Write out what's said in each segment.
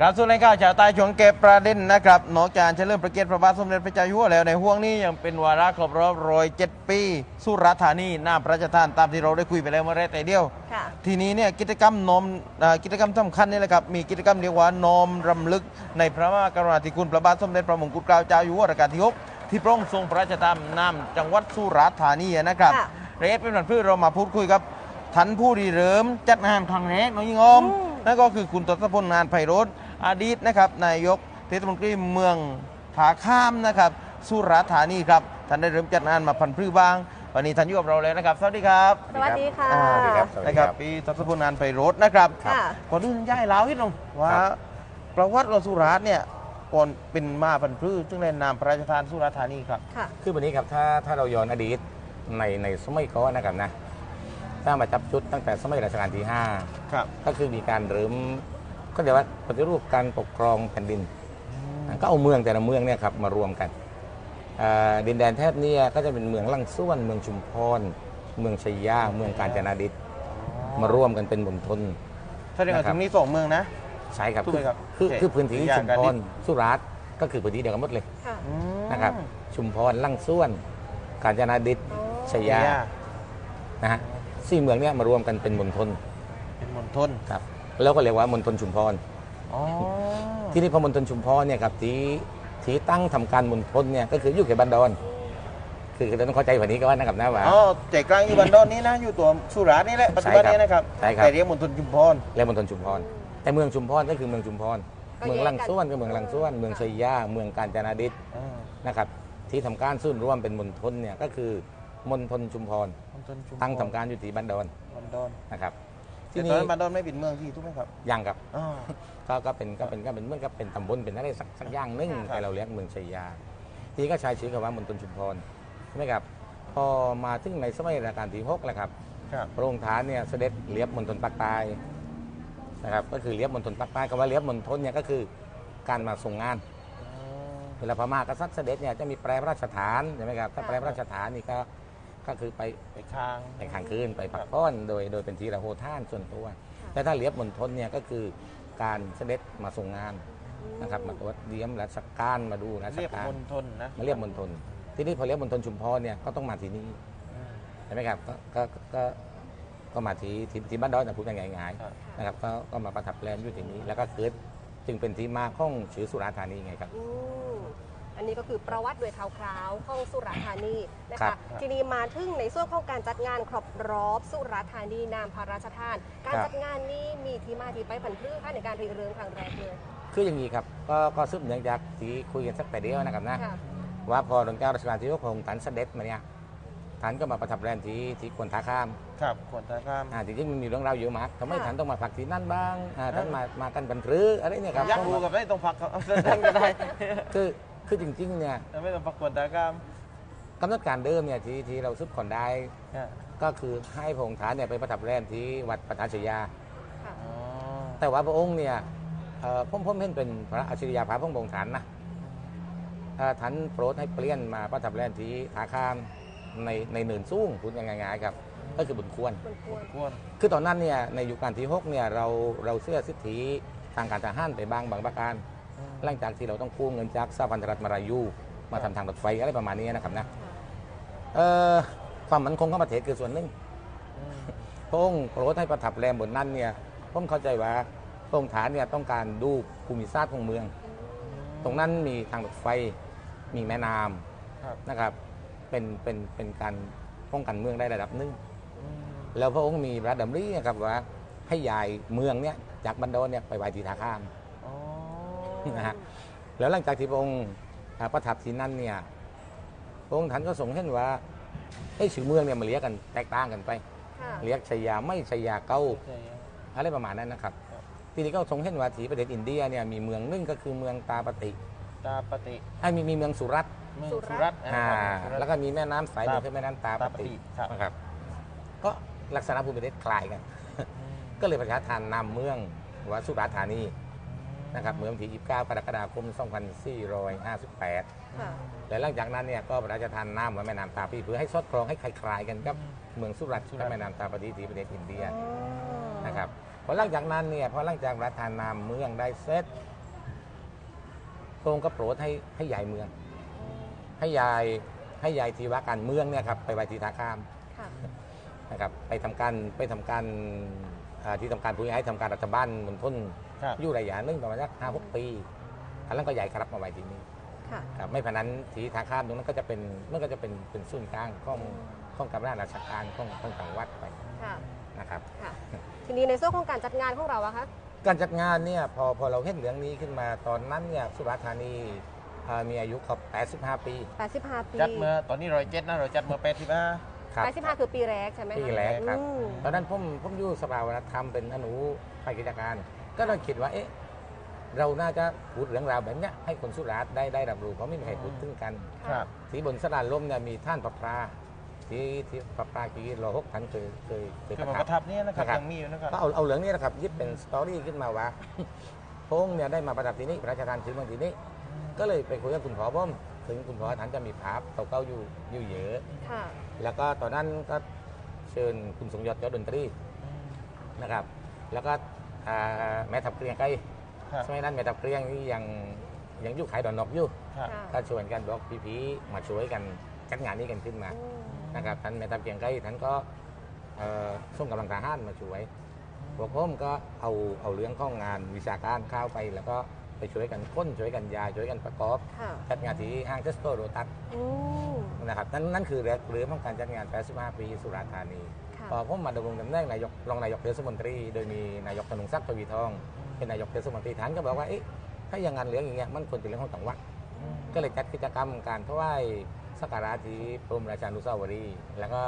กราบสู่รายการชาวใต้ช่วงเก็บประเด็นนะครับนอกจากจะเริ่มประเกียรติพระบาทสมเด็จพระเจ้าอยู่หัวแล้วในห่วงนี้ยังเป็นวาระครบรอบร้อยเจ็ดปี สุราษฎร์ธานีหน้าพระราชทานตามที่เราได้คุยไปแล้วเมื่อไรแต่เดียวค่ะทีนี้เนี่ยกิจกรรมนอมอ่ากิจกรรมสำคัญนี่แหละครับมีกิจกรรมเรียกว่านอมรำลึก ในพระมหากรุณาธิคุณพระบาทสมเด็จพระมงกุฎเกล้าเจ้าอยู่หัวรัชกาลที่หกที่พระองค์ทรงพระราชทานนำจังหวัดสุราษฎร์ธานีนะครับค่ะเรสเป็นวันพืชเรามาพูดคุยกับท่านผู้ริเริ่มจัดงานครั้งแรกน้องยิงอมอืมนั่นก็คือคุณทศพลงานไพโรธ อดีตนะครับนายกเทศมนตรีเมืองผาข้ามนะครับสุราษฎร์ธานีครับท่านได้เริ่มจัดงานมาพันพืชบ้าง วันนี้ท่านอยู่กับเราแล้วนะครับ สวัสดีครับสวัสดีค่ะ อ่าสวัสดีครับนะครับพี่ทศพลงานไพโรธนะครับค่ะ ก่อนอื่นย่ายเล่าให้หน่อยว่าครับ ประวัติของสุราษฎร์เนี่ยก่อนเป็นมาพันพืชซึ่งในนามพระราชทานสุราษฎร์ธานีครับ ค่ะ คือวันนี้ครับถ้าถ้าเราย้อนอดีตในในสมัยก่อนนะครับนะถ้ามาจับจุดตั้งแต่สมัยรัชกาลที่ ครับ5 ก็คือมีการเริ่ม ก็เรียกว่าปฏิรูปการปกครองแผ่นดิน ก็เอาเมืองแต่ละเมืองเนี่ยครับมารวมกันอ่าดินแดนแทบเนี้ก็จะเป็นเมืองลังส่วนเมืองชุมพรเมืองชัยยาเมืองกาญจนาดิษฐ์มารวมกันเป็นมณฑลแสดงว่านะครับตรงนี้สองเมืองนะใช่ครับถูกไหมครับคือโอเคคือพื้นที่อย่างชุมกันพนิรดสุราษฎร์ก็คือพื้นที่เดียวกันหมดเลยค่ะอืมนะครับ ชุมพรลังส่วน กาญจนาดิษฐ์อ๋อชัยยานะฮะสี่เมืองเนี้มารวมกันเป็นมณฑลเป็นมณฑลครับ แล้วก็เรียกว่ามณฑลชุมพร อ๋อ ที่นี่พอมณฑลชุมพรเนี่ยครับที่ที่ตั้งทำการมณฑลเนี่ยก็คืออยู่เขตบันดอนคือคือต้องเข้าใจแบบนี้ก็ว่านะครับนะว่า อ๋อใจกลางอยู่บันดอนนี้นะ อยู่ตัวสุราษฎร์นี่แหละปัจจุบันนี้นะครับใช่ครับ แต่เรียกมณฑลชุมพรเรียกมณฑลชุมพร แต่เมืองชุมพรก็คือเมืองชุมพร ก็เมืองแยกกันลังส่วนก็เมืองลังส่วน เมืองชัยยาเมืองกาญจนาดิษฐ์อ่านะครับที่ทำการส่วนย์ร่วมเป็นมณฑลเนี่ยก็คือมณฑลชุมพร มณฑลชุมพรตั้งทำการอยู่ที่บันดอนบันดอน นะครับ แต่ที่ตอนี่นนั้นบันดอนไม่เป็นเมืองที่ถูกไหมครับยังครับอ๋อ ก็ก็เป็นก็เป็นก็เป็นเมืองก็เป็นตำบลเป็นอะไรสักสักอย่างหนึงครับ แต่เราเรียกเมืองชัยยา ทีนี้ก็ใช้ชื่อคำว่ามณฑลชุมพรใช่ไหมครับ พอมาถึงในสมัยรัชกาลที่หกแล้วครับ ครับพระองค์ท่านเนี่ยเสด็จเลียบมณฑลภาคใต้นะครับก็คือเลียบมณฑลภาคใต้คำว่าเลียบมณฑลเนี่ยก็คือการมาส่งงานอ๋อเวลาพม่ากษัตริย์เสด็จเนี่ยจะมีแปรพระราชฐานใช่ไหมครับถ้าแปรพระราชฐานนี่ก็ ก็คือไปไปค้างไปค้างคืนไปพักผ่อนโดยโดยเป็นทีละโหท่านส่วนตัว แต่ถ้าเลียบมณฑลเนี่ยก็คือการเสด็จมาส่งงานนะครับมาตรวจเยี่ยมราชการมาดูราชเรียกการมณฑลนะมาเรียบมณฑลที่นี่พอเรียบมณฑลชุมพรเนี่ยก็ต้องมาที่นี่อืมใช่ไหมครับก็ก็ก็ก็มาที่ที่ที่บ้านดอยนะพูดง่ายครับๆนะครับก็ก็มาประทับแรมอยู่ที่นี้แล้วก็เกิดจึงเป็นที่มาของชื่อสุราษฎร์ธานีไงครับ อืมอันนี้ก็คือประวัติโดยคร่าวๆของสุราษฎร์ธานีนะครัคะบทีนี้มาถึงในส่วนของการจัดงานครบรอบสุราษฎร์ธานีนามพระราชทาน การจัดงานนี้มีที่มาที่ไปผันพืชค่ะในการริเริ่มครั้งแรกเลยคืออย่างนี้ครับ ก็ก็ซึมเนื่องจากที่คุยกันสักแต่เดียวนะครับนะ ค่ะ ว่าพอหลวงเจ้ารัชกาลที่หกของท่านเสด็จมาเนี่ยท่านก็มาประทับแรมที่ที่ควรท่าข้ามครับขวนตาข้าม อ่าจริงๆมันมีเรื่องราวเยอะมากทำไมค่ะ ท่านต้องมาพักที่นั่นบ้างอ่าท่านมามากันบันพรืออะไรเนี่ยครับอยากรู้กับไม่ต้องฟักครับนั่นก็ได้ คือ คือจริงๆเนี่ยแต่ไม่ต้องฟักขวนตาข้ามกำหนดการเดิมเนี่ยที่ที่เราซึบคนได้ อ่าก็คือให้พระองค์ท่านเนี่ยไปประทับแรมที่วัดประธานชยาค่ะอ๋อแต่ว่าพระองค์เนี่ยเอ่อผมผมเห็นเป็นพระอัจฉริยะพระพระองค์ท่านนะเอ่อท่านโปรดให้เปลี่ยนมาประทับแรมที่ท่าข้ามในในเนินสูงพูดง่ายๆครับ ก็คือบุญควร มันควรควรคือตอนนั้นเนี่ยในยุคการที่หกเนี่ยเราเราเสื้อสิทธิทางการทหารไปบางบางประการ หลังจากที่เราต้องกู้เงินจากสหพันธรัฐมารายูมาทำทางรถไฟอะไรประมาณนี้นะครับนะเอ่อความมั่นคงของประเทศคือส่วนหนึ่งอืมพระองค์โปรดให้ประทับแรมบนนั้นเนี่ยผมเข้าใจว่าพระองค์ฐานเนี่ยต้องการดูภูมิศาสตร์ของเมือง ตรงนั้นมีทางรถไฟมีแม่น้ครับำนะครับ เป็นเป็นเป็นการป้องกันเมืองได้ระดับหนึ่งอืมแล้วพระองค์มีพระดำรินะครับว่าให้ย้ายเมืองเนี่ยจากบันดอนเนี่ยไปไว้ที่ท่าข้ามอ๋อ นะฮะแล้วหลังจากที่พระองค์อ่าประทับที่นั่นเนี่ยพระองค์ท่านก็ทรงเห็นว่าไอ้ชื่อเมืองเนี่ยมันเรียกกันแตกต่างกันไป ค่ะเรียกชยาไม่ชยาเก้าใช่ครับอะไรประมาณนั้นนะครับครับ ทีนี้ก็ทรงเห็นว่าที่ประเทศอินเดียเนี่ยมีเมืองหนึงก็คือเมืองตาปฏิตาปฏิไอ้ยมีมีเมืองสุรัตน์เมืองสุสุรัรัตตน์น์อ่าสุรัตน์ แล้วก็มีแม่น้ำสายหนึ่งตาคือแม่น้ำตาปตาปฏิฏิครับ นะครับ ก็ลักษณะภูมิประเทศคล้ายกัน ก็เลยประชาทานนามเมืองว่าสุราษฎร์ธานี นะครับเมื่อวันที่ 29 กรกฎาคม 2458 ค่ะ และหลังจากนั้นเนี่ยก็พระราชทานนามว่าแม่น้ำตาปีเพื่อให้สอดคล้องให้คล้ายๆกันกับเมืองสุรัตน์กับแม่น้ำตาปฏิที่ประเทศอินเดียนะครับพอหลังจากนั้นเนี่ยพอหลังจากรัฐานามเมืองได้เสร็จพระองค์ก็โปรดให้ให้ยายเมือง ให้ยายให้ยายทีว่าการเมืองเนี่ยครับไปไว้ที่ท่าข้ามค่ะ นะครับไปทำการไปทำการ อ่าที่ทำการผู้ใหญ่ทำการรัฐบาลมณฑลครับ อยู่ระยะหนึงประมาณสักห้าหกปีอันนั้นก็ใหญ่ครับมาไว้ที่นี่ค่ะ ครับไม่พนันที่ท่าข้ามตรงนั้นก็จะเป็นมันก็จะเป็นเป็นศูนย์กลางของของการราชการของของจังหวัดไปค่ะ นะครับ ค่ะ ทีนี้ในส่วนของการจัดงานของเราอะคะ การจัดงานเนี่ยพอพอเราเห็นเรื่องนี้ขึ้นมาตอนนั้นเนี่ยสุราษฎร์ธานีอ่ามีอายุครบ85 ปี 85 ปี จัดเมื่อตอนนี้ร้อยเจ็ดนะเราจัดเมื่อแปดสิบห้า ครับ85คือปีแรกใช่ไหมคะปีแรกครับ อืม ตอนนั้นผมผมอยู่สภาวัฒนธรรมเป็นอนุฝ่ายกิจการ ก็เราคิดว่าเอ๊ะเราน่าจะพูดเรื่องราวแบบเนี้ยให้คนสุราษฎร์ได้ได้รับรู้เพราะไม่มีใครพูดถึงกัน ครับ ที่บนสลานลมเนี่ยมีท่านประปราที่ที่ประปรากีรอหกท่านเคยเคยเคยคือประมาทัปบระทับเนี่ยนะครับนะครับ ยังมีอยู่นะครับ ก็เอาเอาเรื่องนี้นะครับยึดเป็นสตอรี่ขึ้นมาว่า พระองค์เนี่ยได้มาประทับที่นี่พระราชทานถือเมืองที่นี่ก็เลยไปคุยกับคุณพ่อผม ถึงคุณพ่อท่านจะมีภาพเก่าๆอยู่อยู่เยอะ ค่ะ แล้วก็ตอนนั้นก็เชิญคุณสมยศยอดดนตรีนะครับ แล้วก็อ่าแม่ทัพเกรียงไกรครับสมัยนั้นแม่ทัพเกรียงนี่ยังยังอยู่ขายดอนนกอยู่ ครับค่ะก็ชวนกันบอกพี่ๆมาช่วยกันจัดงานนี้กันขึ้นมา อืมนะครับท่านแม่ทัพเกรียงไกรท่านก็เอ่อส่งกำลังทหารมาช่วยพวกผมก็เอาเอาเรื่องของงานวิชาการเข้าไป แล้วก็ ไปช่วยกันค้นช่วยกันยายช่วยกันประกอบ ค่ะจัดงานที่ห้างเทสโตโรตัสอืมนะครับนั่นนั่นคือเรื่องของการจัดงาน 85 ปีสุราษฎร์ธานีค่ะพอผมมาดำรงตำแหน่งนายกรองนายกเทศมนตรี โดยมีนายกธนงศักดิ์ทวีทอง เป็นนายกเทศมนตรีท่านก็บอกว่าเอ๊ะถ้าอย่างงานเลี้ยงอย่างเงี้ยมันควรเป็นเรื่องของจังหวัด ก็เลยจัดกิจกรรมการถวายสักการะที่พระบรมราชานุสาวรีย์แล้วก็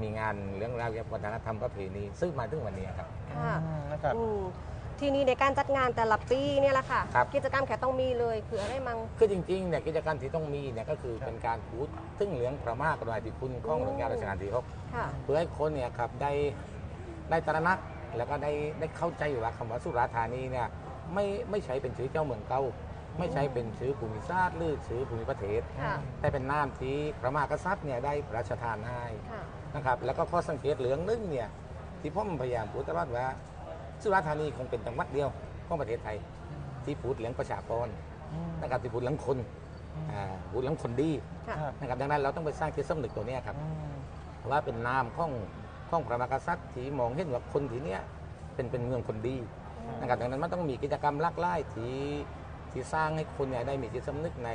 มีงานเรื่องราวเกี่ยวกับวัฒนธรรมประเพณีซึ่งมาถึงวันนี้ครับ ค่ะอืมนะครับ อืม ทีนี้ในการจัดงานแต่ละปีเนี่ยแหละค่ะ ครับ กิจกรรมแขกต้องมีเลยคืออะไรมั่ง คือจริงๆเนี่ยกิจกรรมที่ต้องมีเนี่ยก็คือเป็นการพูดถึงเรื่องพระมหากรุณาธิคุณของหลวงยารัชกาลที่หก ค่ะ เพื่อให้คนเนี่ยครับได้ได้ตระหนักแล้วก็ได้ได้เข้าใจว่าคำว่าสุราษฎร์ธานีเนี่ยไม่ไม่ใช่เป็นชื่อเจ้าเมืองเก่าไม่ใช่เป็นชื่อภูมิศาสตร์หรือชื่อภูมิประเทศ ค่ะ แต่เป็นนามที่พระมหากษัตริย์เนี่ยได้พระราชทานให้ค่ะ นะครับแล้วก็ข้อสังเกตเหลืองนึงเนี่ยที่ผมพยายามพูดตลอดว่า สุราษฎร์ธานีคงเป็นจังหวัดเดียวของประเทศไทย ที่พูดเรื่องประชากรนะครับที่พูดเรื่องคนอ่าพูดเรื่องคนดีค่ะครับนะครับดังนั้นเราต้องไปสร้างจิตสำนึกตัวเนี้ยครับอืมว่าเป็นนามของของพระมหากษัตริย์ที่มองเห็นว่าคนที่เนี้ยเป็นเป็นเมืองคนดีนะครับดังนั้นมันต้องมีกิจกรรมหลากหลายที่ที่สร้างให้คนเนี่ยได้มีจิตสำนึกใน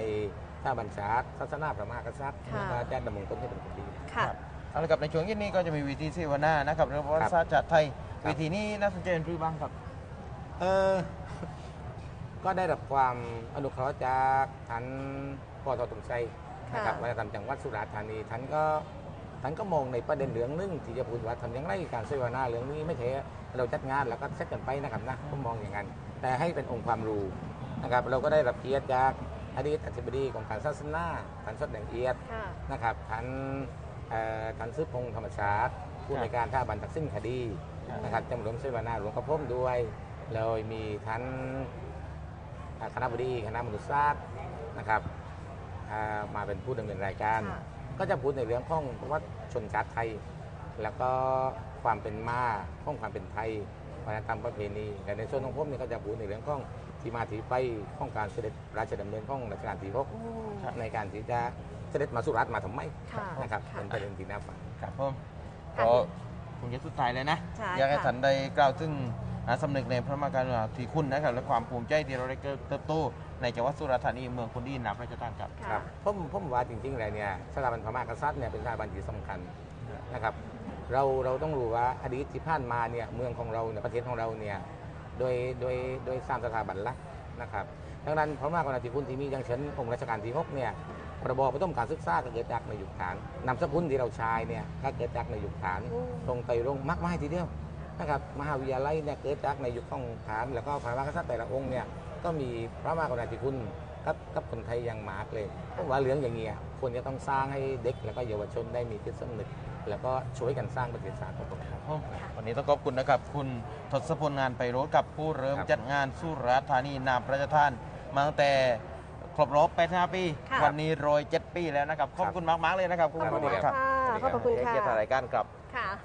ท่าบัญชาศาสนาพระมหากษัตริย์ค่ะแล้วก็จะดำรงตนให้เป็นคนดี ค่ะ เอาละครับในช่วงเย็นนี้ก็จะมีวิธีเสวนานะครับเรื่องประวัติศาสตร์ชาติไทย ครับวิธีนี้น่าสนใจเป็นรือบ้างครับ เออ ก็ได้รับความอนุเคราะห์จากท่านปอทตรงชัยนะครับค่ะวัฒนธรรมจังหวัดสุราษฎร์ธานีท่านก็ท่านก็มองในประเด็นเรื่องหนึงที่จะพูดว่าทำอย่างไรการเสวนาเรื่องนี้ไม่ใช่เราจัดงานแล้วก็เซตกันไปนะครับนะผมมองอย่างนั้น แต่ให้เป็นองค์ความรู้นะครับ เราก็ได้รับเกียรติจากอดีตอธิบดีกรมการศาสนาท่านสดแดงเอียดค่ะนะครับท่าน เอ่อท่านซื้อพงษ์ธรรมชาติผู้ในวยการท่าบันทักสิ้นคดีครับนะครับจำรวมเสวนาหลวงกระพมด้วยแล้วมีท่านอ่าคณะบดีคณะมนุษยศาสตร์นะครับอ่ามาเป็นผู้ดำเนินรายการค่ะก็จะพูดในเรื่องของวัฒนชนชาติไทย แล้วก็ความเป็นมาของความเป็นไทยวัฒนธรรมประเพณีแต่ในส่วนของผมเนี่ยก็จะพูดในเรื่องของที่มาที่ไปของการเสด็จราชดำเนินของรัชกาลที่หกอืมในการที่จะ เสด็จมาสุราษฎร์มาทำไมค่ะ นะครับค่ะ เป็นประเด็นที่น่าฟัง ครับผมค่ะก็คงจะสุดท้ายเลยนะ ใช่อยากให้ค่ะ ท่านได้กล่าวถึงอ่าสำนึกในพระมหากรุณาธิคุณนะครับและความภูมิใจที่เราได้เติบโตในจังหวัดสุราษฎร์ธานีเมืองคนดีนับราชทานครับค่ะครับผมผมว่าจริงๆเลยเนี่ยสถาบันพระมหากษัตริย์เนี่ยเป็นสถาบันที่สำคัญนะครับเราเราต้องรู้ว่าอดีตที่ผ่านมาเนี่ยเมืองของเราเนี่ยประเทศของเราเนี่ยโดยโดยโดยสามสถาบันหลักนะครับดังนั้นพระมหากรุณาธิคุณที่มีอย่างเช่นองค์รัชกาลที่หกเนี่ย พระบประต้มการศึกษาก็เกิดจากในยุคฐานนามสกุลที่เราใช้เนี่ยก็เกิดจากในยุคฐานอืมตรงไตรรงค์มากมายทีเดียวนะครับมหาวิทยาลัยเนี่ยเกิดจากในยุคของฐาน แล้วก็พระมหากษัตริย์แต่ละองค์เนี่ยก็มีพระมหากรุณาธิคุณกับกับคนไทยอย่างมากเลยผมว่าเรื่องอย่างเงี้ยควรจะต้องสร้างให้เด็กแล้วก็เยาวชนได้มีจิตสำนึก แล้วก็ช่วยกันสร้างประเทศชาติของเราครับวันนี้ต้องขอบคุณนะครับ คุณทศพลงานไปรถกับผู้เริ่มครับจัดงานสุราษฎร์ธานีนามพระราชทานมาตั้งแต่ ครบรอบ85ปี ค่ะ วันนี้โรย7ปีแล้วนะครับ ขอบคุณมาก ๆ เลยนะครับขอบคุณสวัสดีมากครับค่ะสวัสดีขอบพระคุณเกียรติค่ะรายการครับ ค่ะ